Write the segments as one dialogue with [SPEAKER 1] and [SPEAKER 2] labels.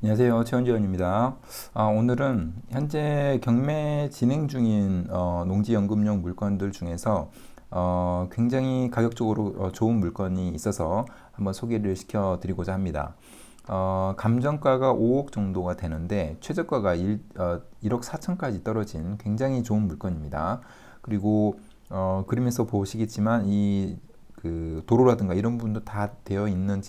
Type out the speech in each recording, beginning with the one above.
[SPEAKER 1] 안녕하세요. 최원지원입니다. 아, 오늘은 현재 경매 진행 중인 어, 농지연금용 물건들 중에서 어, 굉장히 가격적으로 어, 좋은 물건이 있어서 한번 소개를 시켜드리고자 합니다. 어, 감정가가 5억 정도가 되는데 최저가가 1, 어, 1억 4천까지 떨어진 굉장히 좋은 물건입니다. 그리고 어, 그림에서 보시겠지만 이 그 도로라든가 이런 부분도 다 되어 있는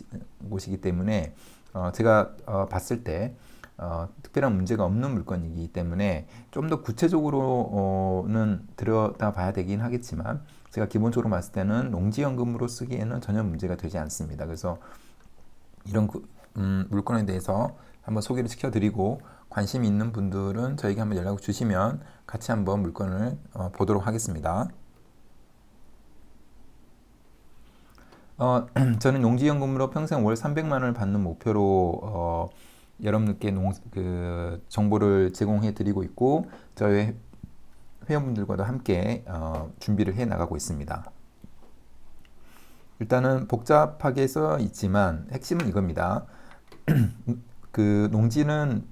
[SPEAKER 1] 곳이기 때문에 어, 제가 어, 봤을 때 어, 특별한 문제가 없는 물건이기 때문에 좀 더 구체적으로는 들여다 봐야 되긴 하겠지만 제가 기본적으로 봤을 때는 농지연금으로 쓰기에는 전혀 문제가 되지 않습니다. 그래서 이런 구, 음, 물건에 대해서 한번 소개를 시켜드리고 관심 있는 분들은 저에게 한번 연락을 주시면 같이 한번 물건을 어, 보도록 하겠습니다. 어, 저는 농지연금으로 평생 월 300만 원을 받는 목표로 어, 여러분들께 농, 그 정보를 제공해 드리고 있고 저희 회원분들과도 함께 어, 준비를 해 나가고 있습니다. 일단은 복잡하게 써 있지만 핵심은 이겁니다. 그 농지는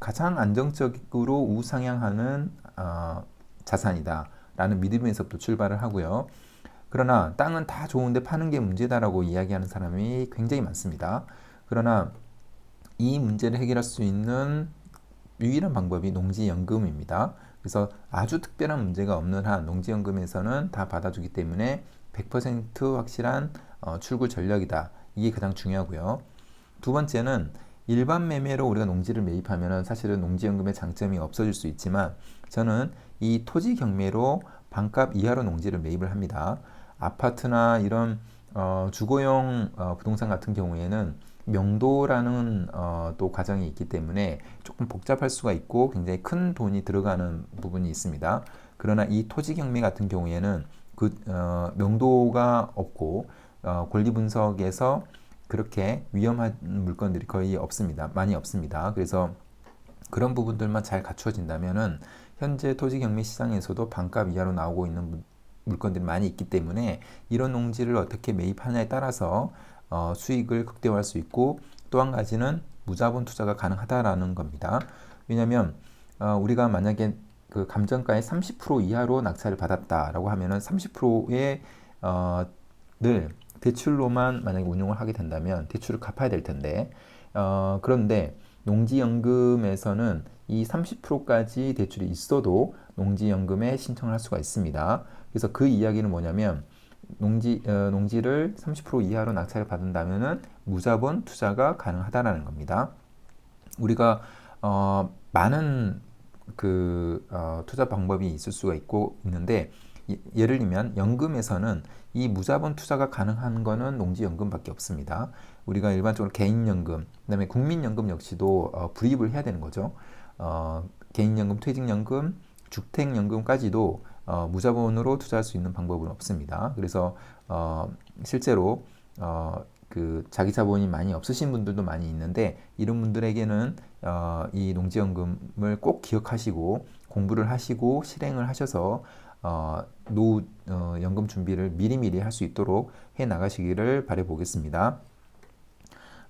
[SPEAKER 1] 가장 안정적으로 우상향하는 어, 자산이다라는 믿음에서부터 출발을 하고요. 그러나 땅은 다 좋은데 파는 게 문제다라고 이야기하는 사람이 굉장히 많습니다. 그러나 이 문제를 해결할 수 있는 유일한 방법이 농지연금입니다. 그래서 아주 특별한 문제가 없는 한 농지연금에서는 다 받아주기 때문에 100% 확실한 어, 출구 전략이다. 이게 가장 중요하고요. 두 번째는 일반 매매로 우리가 농지를 매입하면 사실은 농지연금의 장점이 없어질 수 있지만 저는 이 토지 경매로 반값 이하로 농지를 매입을 합니다. 아파트나 이런 어, 주거용 어, 부동산 같은 경우에는 명도라는 어, 또 과정이 있기 때문에 조금 복잡할 수가 있고 굉장히 큰 돈이 들어가는 부분이 있습니다. 그러나 이 토지 경매 같은 경우에는 그 어, 명도가 없고 어, 권리 분석에서 그렇게 위험한 물건들이 거의 없습니다. 많이 없습니다. 그래서 그런 부분들만 잘 갖추어진다면은 현재 토지 경매 시장에서도 반값 이하로 나오고 있는 물건들이 많이 있기 때문에 이런 농지를 어떻게 매입하냐에 따라서 어, 수익을 극대화할 수 있고 또 한 가지는 무자본 투자가 가능하다라는 겁니다. 왜냐하면 어, 우리가 만약에 그 감정가의 30% 이하로 낙찰을 받았다라고 하면은 30%의 어, 늘 대출로만 만약에 운용을 하게 된다면 대출을 갚아야 될 텐데 어, 그런데 농지연금에서는 이 30%까지 대출이 있어도 농지연금에 신청을 할 수가 있습니다. 그래서 그 이야기는 뭐냐면 농지 어, 농지를 30% 이하로 낙찰을 받은다면은 무자본 투자가 가능하다라는 겁니다. 우리가 어, 많은 그 어, 투자 방법이 있을 수가 있고 있는데 예를 들면 연금에서는 이 무자본 투자가 가능한 거는 농지연금밖에 없습니다. 우리가 일반적으로 개인연금, 그다음에 국민연금 역시도 어, 불입을 해야 되는 거죠. 어, 개인연금, 퇴직연금, 주택연금까지도 어, 무자본으로 투자할 수 있는 방법은 없습니다. 그래서 어, 실제로 어, 그 자기 자본이 많이 없으신 분들도 많이 있는데 이런 분들에게는 어, 이 농지연금을 꼭 기억하시고 공부를 하시고 실행을 하셔서 어, 노후 어, 연금 준비를 미리미리 할 수 있도록 해 나가시기를 바래 보겠습니다.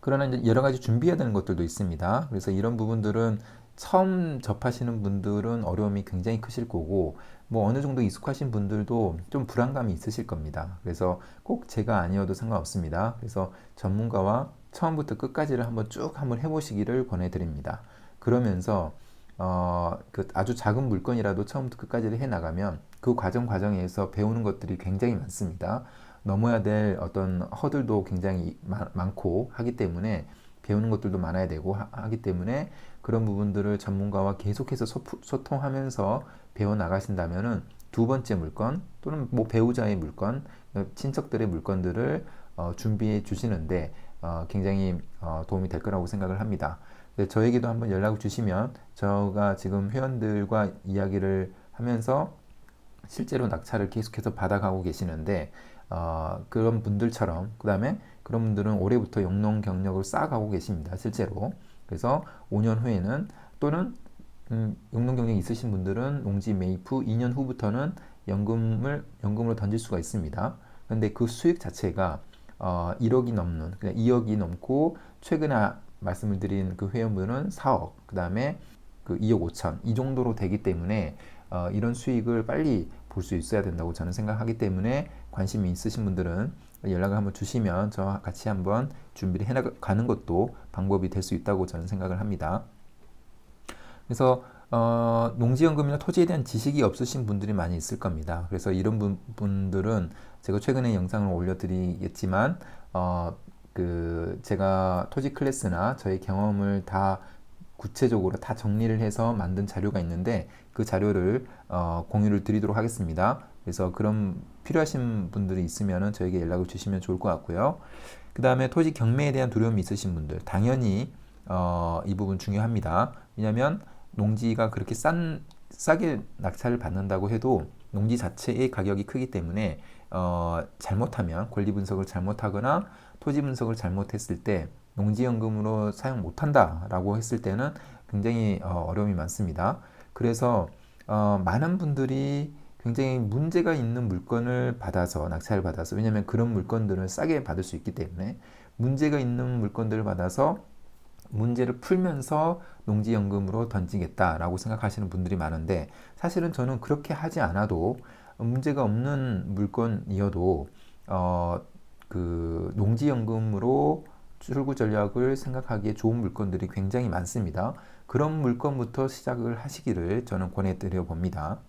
[SPEAKER 1] 그러나 여러 가지 준비해야 되는 것들도 있습니다. 그래서 이런 부분들은 처음 접하시는 분들은 어려움이 굉장히 크실 거고 뭐 어느 정도 익숙하신 분들도 좀 불안감이 있으실 겁니다. 그래서 꼭 제가 아니어도 상관없습니다. 그래서 전문가와 처음부터 끝까지를 한번 쭉 한번 해보시기를 권해드립니다. 그러면서 어, 그 아주 작은 물건이라도 처음부터 끝까지를 해 나가면 그 과정 과정에서 배우는 것들이 굉장히 많습니다. 넘어야 될 어떤 허들도 굉장히 마, 많고 하기 때문에 배우는 것들도 많아야 되고 하, 기 때문에 그런 부분들을 전문가와 계속해서 소, 소통하면서 배워 나가신다면은 두 번째 물건 또는 뭐 배우자의 물건, 친척들의 물건들을 어, 준비해 주시는데 어, 굉장히 어, 도움이 될 거라고 생각을 합니다. 저에게도 한번 연락을 주시면 저가 지금 회원들과 이야기를 하면서 실제로 낙찰을 계속해서 받아가고 계시는데 어, 그런 분들처럼 그 다음에 그런 분들은 올해부터 영농 경력을 쌓아가고 계십니다. 실제로. 그래서 5년 후에는 또는 음, 영농 경력이 있으신 분들은 농지 매입 후 2년 후부터는 연금을 연금으로 던질 수가 있습니다. 그런데 그 수익 자체가 어, 1억이 넘는 그냥 2억이 넘고 최근에 말씀을 드린 그 회원분은 4억, 그 다음에 그 2억 5천 이 정도로 되기 때문에 어, 이런 수익을 빨리 볼 수 있어야 된다고 저는 생각하기 때문에 관심이 있으신 분들은 연락을 한번 주시면 저와 같이 한번 준비를 해나가는 것도 방법이 될 수 있다고 저는 생각을 합니다. 그래서 어, 농지연금이나 토지에 대한 지식이 없으신 분들이 많이 있을 겁니다. 그래서 이런 분, 분들은 제가 최근에 영상을 올려드리겠지만 어, 그 제가 토지 클래스나 저의 경험을 다 구체적으로 다 정리를 해서 만든 자료가 있는데 그 자료를 어, 공유를 드리도록 하겠습니다. 그래서 그런 필요하신 분들이 있으면 저에게 연락을 주시면 좋을 것 같고요. 그 다음에 토지 경매에 대한 두려움이 있으신 분들 당연히 어, 이 부분 중요합니다. 왜냐하면 농지가 그렇게 싼 싸게 낙찰을 받는다고 해도 농지 자체의 가격이 크기 때문에 어, 잘못하면 권리 분석을 잘못하거나 토지 분석을 잘못했을 때 농지연금으로 사용 못한다라고 했을 때는 굉장히 어, 어려움이 많습니다. 그래서 어, 많은 분들이 굉장히 문제가 있는 물건을 받아서 낙찰을 받아서 왜냐하면 그런 물건들은 싸게 받을 수 있기 때문에 문제가 있는 물건들을 받아서 문제를 풀면서 농지연금으로 던지겠다라고 생각하시는 분들이 많은데 사실은 저는 그렇게 하지 않아도 문제가 없는 물건이어도 어, 그 농지연금으로 출구 전략을 생각하기에 좋은 물건들이 굉장히 많습니다. 그런 물건부터 시작을 하시기를 저는 권해드려 봅니다.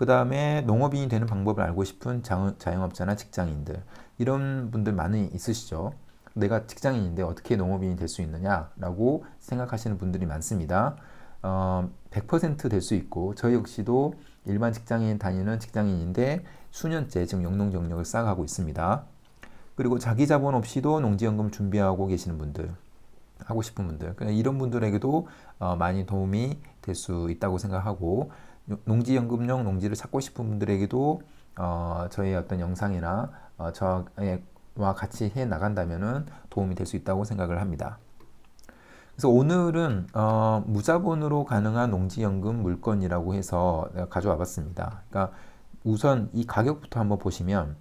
[SPEAKER 1] 그 다음에 농업인이 되는 방법을 알고 싶은 자영업자나 직장인들 이런 분들 많이 있으시죠. 내가 직장인인데 어떻게 농업인이 될 수 있느냐라고 생각하시는 분들이 많습니다. 어, 100%될 수 있고 저 역시도 일반 직장인 다니는 직장인인데 수년째 지금 영농 정력을 쌓아가고 있습니다. 그리고 자기 자본 없이도 농지연금 준비하고 계시는 분들 하고 싶은 분들 이런 분들에게도 어, 많이 도움이 될 수 있다고 생각하고 농지연금용 농지를 찾고 싶은 분들에게도 어, 저의 어떤 영상이나 어, 저와 같이 해 나간다면은 도움이 될 수 있다고 생각을 합니다. 그래서 오늘은 어, 무자본으로 가능한 농지연금 물건이라고 해서 가져와 봤습니다. 그러니까 우선 이 가격부터 한번 보시면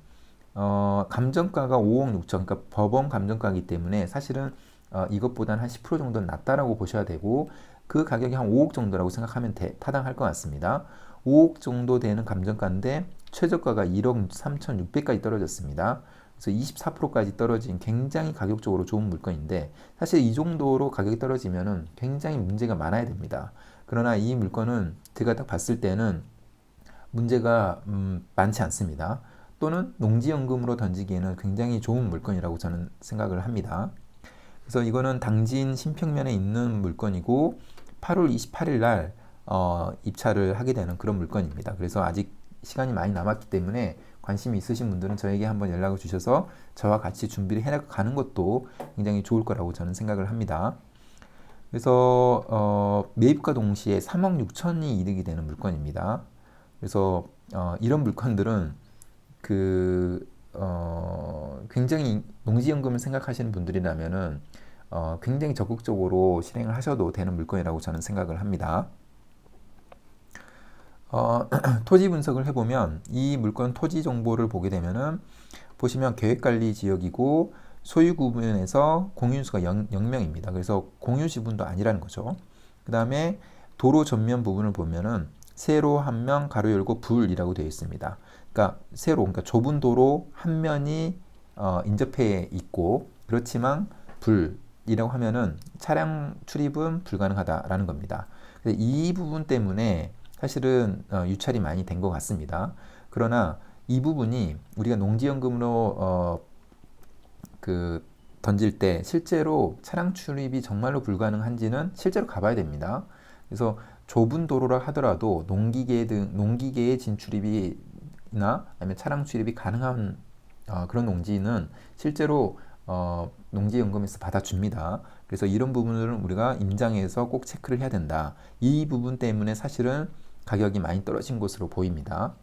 [SPEAKER 1] 어, 감정가가 5억 6천, 그러니까 법원 감정가이기 때문에 사실은 어, 이것보다는 한 10% 정도는 낮다라고 보셔야 되고 그 가격이 한 5억 정도라고 생각하면 대, 타당할 것 같습니다. 5억 정도 되는 감정가인데 최저가가 1억 3,600까지 떨어졌습니다. 그래서 24%까지 떨어진 굉장히 가격적으로 좋은 물건인데 사실 이 정도로 가격이 떨어지면은 굉장히 문제가 많아야 됩니다. 그러나 이 물건은 제가 딱 봤을 때는 문제가 음, 많지 않습니다. 또는 농지연금으로 던지기에는 굉장히 좋은 물건이라고 저는 생각을 합니다. 그래서 이거는 당진 신평면에 있는 물건이고 8월 28일 날 어, 입찰을 하게 되는 그런 물건입니다. 그래서 아직 시간이 많이 남았기 때문에 관심이 있으신 분들은 저에게 한번 연락을 주셔서 저와 같이 준비를 해가는 것도 굉장히 좋을 거라고 저는 생각을 합니다. 그래서 어, 매입과 동시에 3억 6천이 이득이 되는 물건입니다. 그래서 어, 이런 물건들은 그 어, 굉장히 농지연금을 생각하시는 분들이라면은 어, 굉장히 적극적으로 실행을 하셔도 되는 물건이라고 저는 생각을 합니다. 어, 토지 분석을 해보면 이 물건 토지 정보를 보게 되면은 보시면 계획관리 지역이고 소유 구분에서 공유수가 0, 0명입니다. 그래서 공유 지분도 아니라는 거죠. 그 다음에 도로 전면 부분을 보면은 세로 한 명, 가로 열고 불이라고 되어 있습니다. 그러니까 세로, 그러니까 좁은 도로 한 면이 어, 인접해 있고 그렇지만 불 이라고 하면은 차량 출입은 불가능하다라는 겁니다. 이 부분 때문에 사실은 어, 유찰이 많이 된 것 같습니다. 그러나 이 부분이 우리가 농지연금으로 어, 그 던질 때 실제로 차량 출입이 정말로 불가능한지는 실제로 가봐야 됩니다. 그래서 좁은 도로라 하더라도 농기계 등 농기계의 진출입이나 아니면 차량 출입이 가능한 어, 그런 농지는 실제로 어, 농지연금에서 받아줍니다. 그래서 이런 부분들은 우리가 임장에서 꼭 체크를 해야 된다. 이 부분 때문에 사실은 가격이 많이 떨어진 것으로 보입니다.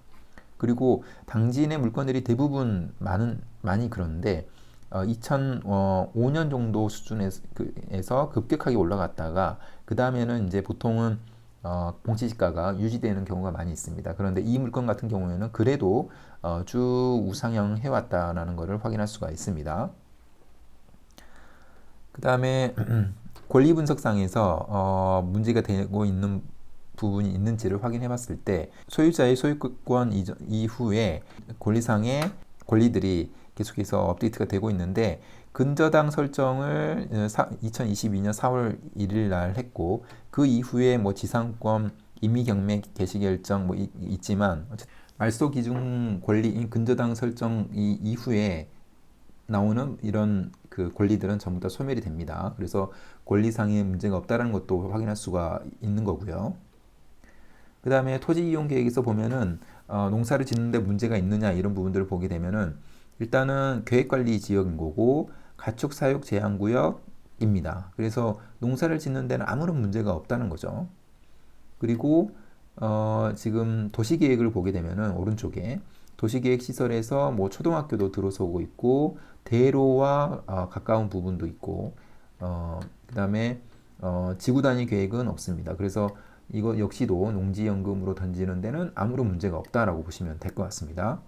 [SPEAKER 1] 그리고 당진의 물건들이 대부분 많은 많이 그런데 어, 2005년 정도 수준에서 급격하게 올라갔다가 그 다음에는 이제 보통은 어, 공시지가가 유지되는 경우가 많이 있습니다. 그런데 이 물건 같은 경우에는 그래도 어, 쭉 우상향 해왔다라는 것을 확인할 수가 있습니다. 그 다음에 권리 분석상에서 어, 문제가 되고 있는 부분이 있는지를 확인해 봤을 때 소유자의 소유권 이전, 이후에 권리상의 권리들이 계속해서 업데이트가 되고 있는데 근저당 설정을 2022년 4월 1일 날 했고 그 이후에 뭐 지상권 임의 경매 개시 결정 뭐 이, 있지만 말소 기준 권리 근저당 설정 이 이후에 나오는 이런 그 권리들은 전부 다 소멸이 됩니다. 그래서 권리상의 문제가 없다는 것도 확인할 수가 있는 거고요. 그 다음에 토지 이용 계획에서 보면은 어, 농사를 짓는데 문제가 있느냐 이런 부분들을 보게 되면은 일단은 계획관리 지역인 거고 가축 사육 제한 구역입니다. 그래서 농사를 짓는 데는 아무런 문제가 없다는 거죠. 그리고 어, 지금 도시 계획을 보게 되면은 오른쪽에 도시계획 시설에서 뭐 초등학교도 들어서고 있고 대로와 어, 가까운 부분도 있고 어, 그다음에 어, 지구 단위 계획은 없습니다. 그래서 이거 역시도 농지연금으로 던지는 데는 아무런 문제가 없다라고 보시면 될 것 같습니다.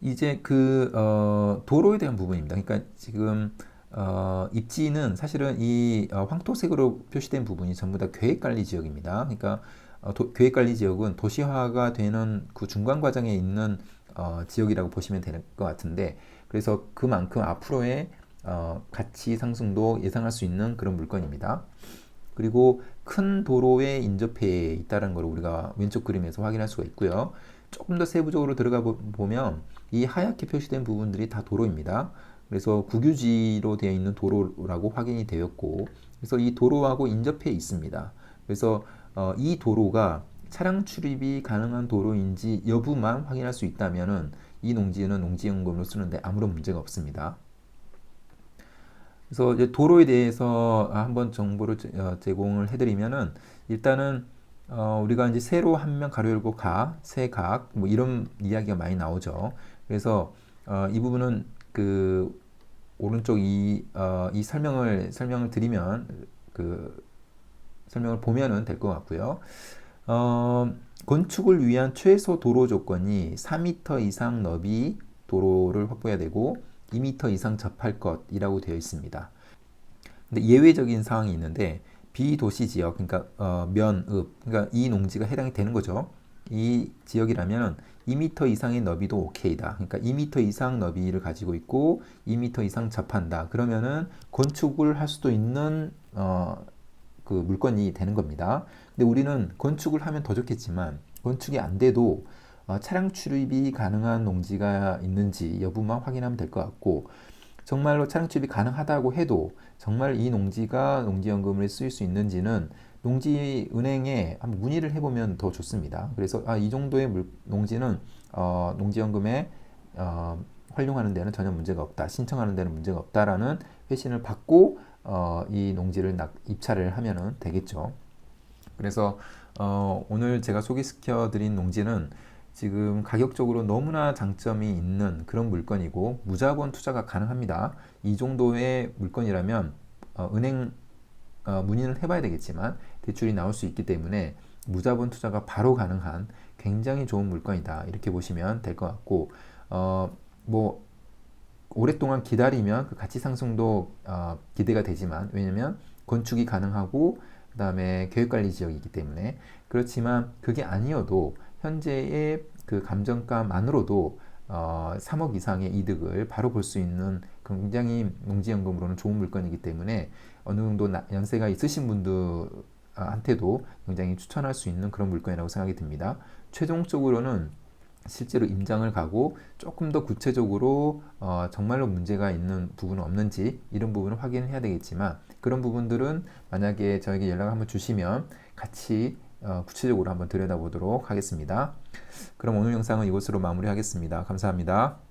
[SPEAKER 1] 이제 그 어, 도로에 대한 부분입니다. 그러니까 지금 어, 입지는 사실은 이 어, 황토색으로 표시된 부분이 전부 다 계획관리 지역입니다. 그러니까 어, 계획관리 지역은 도시화가 되는 그 중간 과정에 있는 어, 지역이라고 보시면 될 것 같은데 그래서 그만큼 앞으로의 어, 가치 상승도 예상할 수 있는 그런 물건입니다. 그리고 큰 도로에 인접해 있다는 걸 우리가 왼쪽 그림에서 확인할 수가 있고요. 조금 더 세부적으로 들어가 보면 이 하얗게 표시된 부분들이 다 도로입니다. 그래서 국유지로 되어 있는 도로라고 확인이 되었고, 그래서 이 도로하고 인접해 있습니다. 그래서 어, 이 도로가 차량 출입이 가능한 도로인지 여부만 확인할 수 있다면은 이 농지는 농지연금으로 쓰는데 아무런 문제가 없습니다. 그래서 이제 도로에 대해서 한번 정보를 어, 제공을 해드리면은 일단은 어, 우리가 이제 세로 한명 가로 열고 가, 세각 뭐 이런 이야기가 많이 나오죠. 그래서 어, 이 부분은 그 오른쪽 이, 어, 이 설명을 설명을 드리면 그 설명을 보면은 될 것 같고요. 어, 건축을 위한 최소 도로 조건이 4m 이상 너비 도로를 확보해야 되고 2m 이상 접할 것이라고 되어 있습니다. 근데 예외적인 상황이 있는데 비도시 지역, 그러니까 어, 면읍, 그러니까 이 농지가 해당이 되는 거죠. 이 지역이라면 2m 이상의 너비도 오케이다. 그러니까 2m 이상 너비를 가지고 있고 2m 이상 접한다. 그러면은 건축을 할 수도 있는 어, 그 물건이 되는 겁니다. 근데 우리는 건축을 하면 더 좋겠지만 건축이 안 돼도 어, 차량 출입이 가능한 농지가 있는지 여부만 확인하면 될 것 같고 정말로 차량 출입이 가능하다고 해도 정말 이 농지가 농지연금을 쓸수 있는지는 농지 은행에 한번 문의를 해보면 더 좋습니다. 그래서 아, 이 정도의 물, 농지는 어, 농지연금에 어, 활용하는 데는 전혀 문제가 없다. 신청하는 데는 문제가 없다라는 회신을 받고 어, 이 농지를 낙, 입찰을 하면 되겠죠. 그래서 어, 오늘 제가 소개시켜 드린 농지는 지금 가격적으로 너무나 장점이 있는 그런 물건이고 무자본 투자가 가능합니다. 이 정도의 물건이라면 어, 은행 어, 문의는 해봐야 되겠지만 대출이 나올 수 있기 때문에 무자본 투자가 바로 가능한 굉장히 좋은 물건이다 이렇게 보시면 될 것 같고 어, 뭐 오랫동안 기다리면 그 가치 상승도 어, 기대가 되지만 왜냐면 건축이 가능하고 그 다음에 계획관리 지역이기 때문에 그렇지만 그게 아니어도 현재의 그 감정가만으로도 어, 3억 이상의 이득을 바로 볼 수 있는 굉장히 농지연금으로는 좋은 물건이기 때문에 어느 정도 연세가 있으신 분들한테도 굉장히 추천할 수 있는 그런 물건이라고 생각이 듭니다. 최종적으로는 실제로 임장을 가고 조금 더 구체적으로 어, 정말로 문제가 있는 부분은 없는지 이런 부분을 확인해야 되겠지만 그런 부분들은 만약에 저에게 연락을 한번 주시면 같이 어, 구체적으로 한번 들여다보도록 하겠습니다. 그럼 오늘 영상은 이것으로 마무리하겠습니다. 감사합니다.